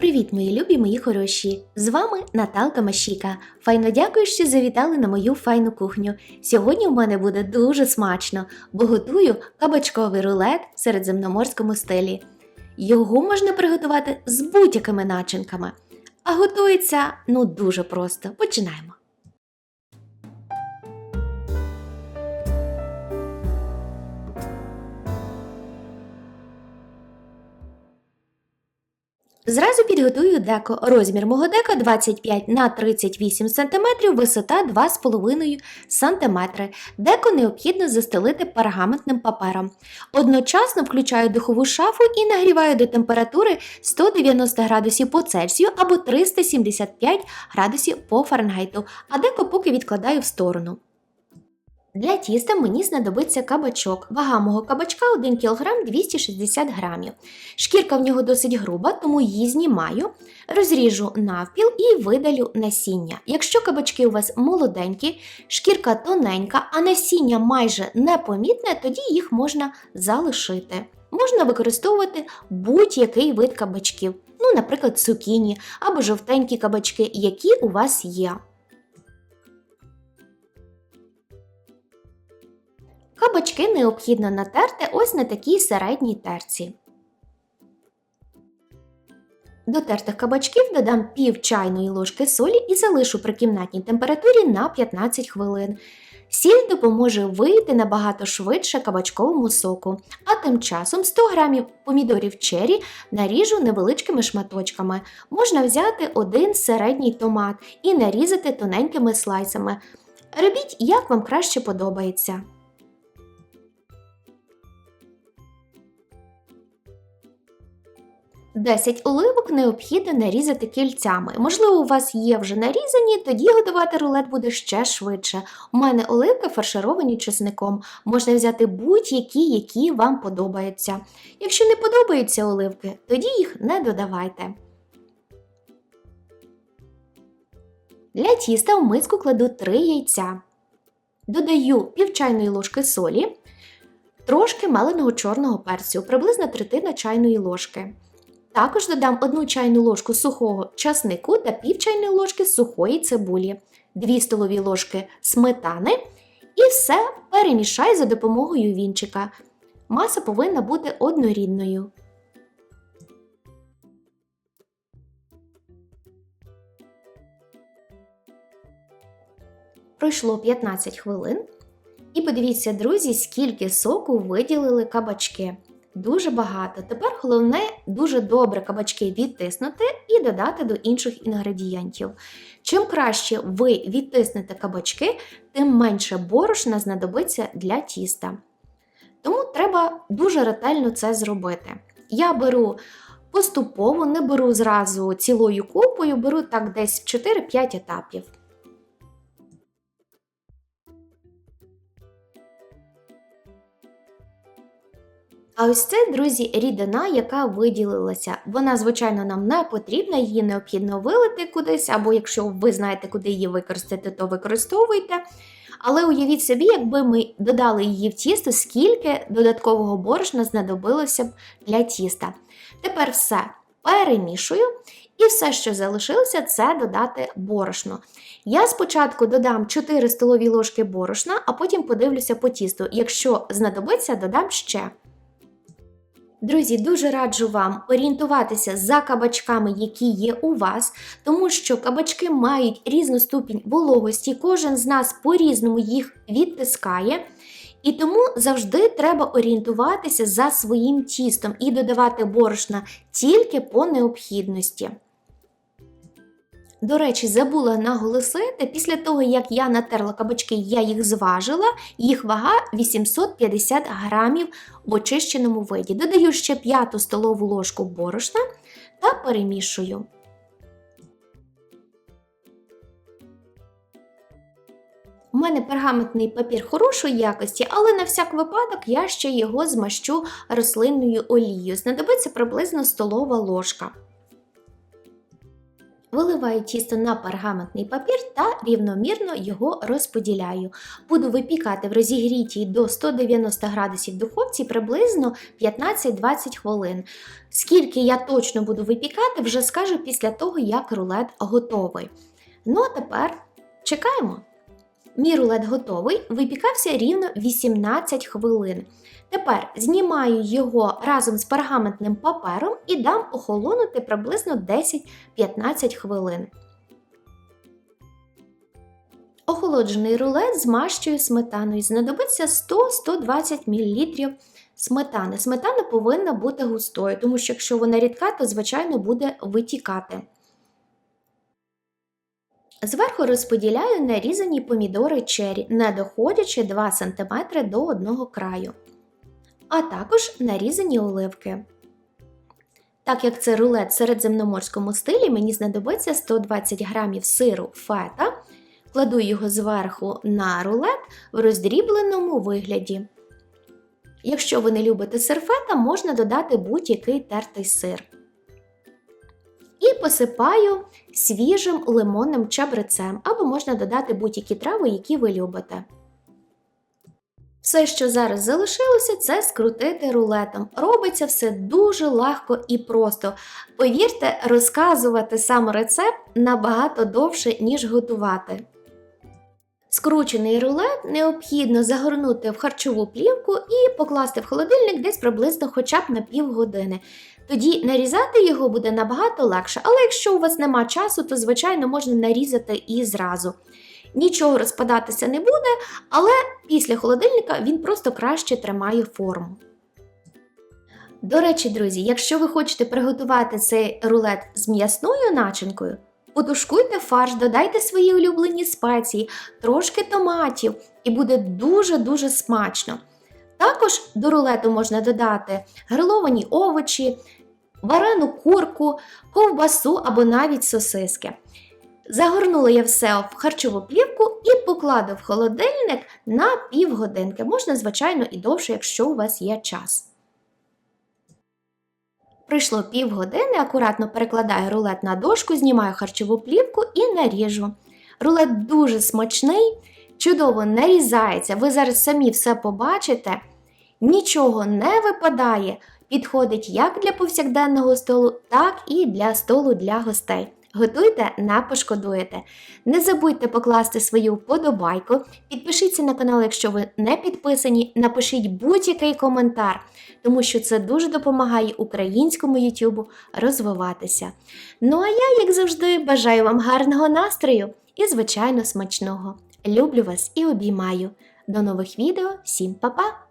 Привіт, мої любі, мої хороші! З вами Наталка Машіка. Файно дякую, що завітали на мою файну кухню. Сьогодні в мене буде дуже смачно, бо готую кабачковий рулет в середземноморському стилі. Його можна приготувати з будь-якими начинками. А готується ну дуже просто. Починаємо. Зразу підготую деко. Розмір мого дека 25 на 38 см, висота 2,5 см. Деко необхідно застелити пергаментним папером. Одночасно включаю духову шафу і нагріваю до температури 190 градусів по Цельсію або 375 градусів по Фаренгейту, а деко поки відкладаю в сторону. Для тіста мені знадобиться кабачок. Вага мого кабачка 1 кг 260 г. Шкірка в нього досить груба, тому її знімаю, розріжу навпіл і видалю насіння. Якщо кабачки у вас молоденькі, шкірка тоненька, а насіння майже непомітне, тоді їх можна залишити. Можна використовувати будь-який вид кабачків, ну, наприклад, цукіні або жовтенькі кабачки, які у вас є. Кабачки необхідно натерти ось на такій середній терці. До тертих кабачків додам пів чайної ложки солі і залишу при кімнатній температурі на 15 хвилин. Сіль допоможе вийти набагато швидше кабачковому соку, а тим часом 100 г помідорів чері наріжу невеличкими шматочками. Можна взяти один середній томат і нарізати тоненькими слайсами. Робіть, як вам краще подобається. 10 оливок необхідно нарізати кільцями. Можливо, у вас є вже нарізані, тоді готувати рулет буде ще швидше. У мене оливки фаршировані чесником. Можна взяти будь-які, які вам подобаються. Якщо не подобаються оливки, тоді їх не додавайте. Для тіста в миску кладу 3 яйця. Додаю пів чайної ложки солі, трошки меленого чорного перцю, приблизно третина чайної ложки. Також додам 1 чайну ложку сухого часнику та пів чайної ложки сухої цибулі, 2 столові ложки сметани і все перемішай за допомогою вінчика. Маса повинна бути однорідною. Пройшло 15 хвилин. І подивіться, друзі, скільки соку виділили кабачки. Дуже багато. Тепер головне дуже добре кабачки відтиснути і додати до інших інгредієнтів. Чим краще ви відтиснете кабачки, тим менше борошна знадобиться для тіста. Тому треба дуже ретельно це зробити. Я беру поступово, не беру зразу цілою купою, беру так десь 4-5 етапів. А ось це, друзі, рідина, яка виділилася. Вона, звичайно, нам не потрібна, її необхідно вилити кудись, або якщо ви знаєте, куди її використати, то використовуйте. Але уявіть собі, якби ми додали її в тісто, скільки додаткового борошна знадобилося б для тіста. Тепер все перемішую. І все, що залишилося, це додати борошно. Я спочатку додам 4 столові ложки борошна, а потім подивлюся по тісту. Якщо знадобиться, додам ще. Друзі, дуже раджу вам орієнтуватися за кабачками, які є у вас, тому що кабачки мають різну ступінь вологості, кожен з нас по-різному їх відтискає. І тому завжди треба орієнтуватися за своїм тістом і додавати борошна тільки по необхідності. До речі, забула наголосити, після того, як я натерла кабачки, я їх зважила, їх вага 850 грамів в очищеному виді. Додаю ще 5 столову ложку борошна та перемішую. У мене пергаментний папір хорошої якості, але на всяк випадок я ще його змащу рослинною олією. Знадобиться приблизно столова ложка. Виливаю тісто на пергаментний папір та рівномірно його розподіляю. Буду випікати в розігрітій до 190 градусів духовці приблизно 15-20 хвилин. Скільки я точно буду випікати, вже скажу після того, як рулет готовий. Ну а тепер чекаємо. Мій рулет готовий, випікався рівно 18 хвилин. Тепер знімаю його разом з пергаментним папером і дам охолонути приблизно 10-15 хвилин. Охолоджений рулет змащую сметаною. Знадобиться 100-120 мл сметани. Сметана повинна бути густою, тому що якщо вона рідка, то звичайно буде витікати. Зверху розподіляю нарізані помідори чері, не доходячи 2 см до одного краю, а також нарізані оливки. Так як це рулет в середземноморському стилі, мені знадобиться 120 г сиру фета, кладу його зверху на рулет в роздрібленому вигляді. Якщо ви не любите сир фета, можна додати будь-який тертий сир. І посипаю свіжим лимонним чабрецем, або можна додати будь-які трави, які ви любите. Все, що зараз залишилося, це скрутити рулетом. Робиться все дуже легко і просто. Повірте, розказувати сам рецепт набагато довше, ніж готувати. Скручений рулет необхідно загорнути в харчову плівку і покласти в холодильник десь приблизно хоча б на півгодини. Тоді нарізати його буде набагато легше, але якщо у вас нема часу, то звичайно можна нарізати і зразу. Нічого розпадатися не буде, але після холодильника він просто краще тримає форму. До речі, друзі, якщо ви хочете приготувати цей рулет з м'ясною начинкою, потушкуйте фарш, додайте свої улюблені спеції, трошки томатів, і буде дуже-дуже смачно. Також до рулету можна додати гриловані овочі, варену курку, ковбасу або навіть сосиски. Загорнула я все в харчову плівку і покладу в холодильник на півгодинки. Можна, звичайно, і довше, якщо у вас є час. Прийшло півгодини, акуратно перекладаю рулет на дошку, знімаю харчову плівку і наріжу. Рулет дуже смачний, чудово нарізається. Ви зараз самі все побачите. Нічого не випадає, підходить як для повсякденного столу, так і для столу для гостей. Готуйте, не пошкодуєте. Не забудьте покласти свою вподобайку, підпишіться на канал, якщо ви не підписані, напишіть будь-який коментар, тому що це дуже допомагає українському YouTube розвиватися. Ну а я, як завжди, бажаю вам гарного настрою і, звичайно, смачного. Люблю вас і обіймаю. До нових відео, всім па-па!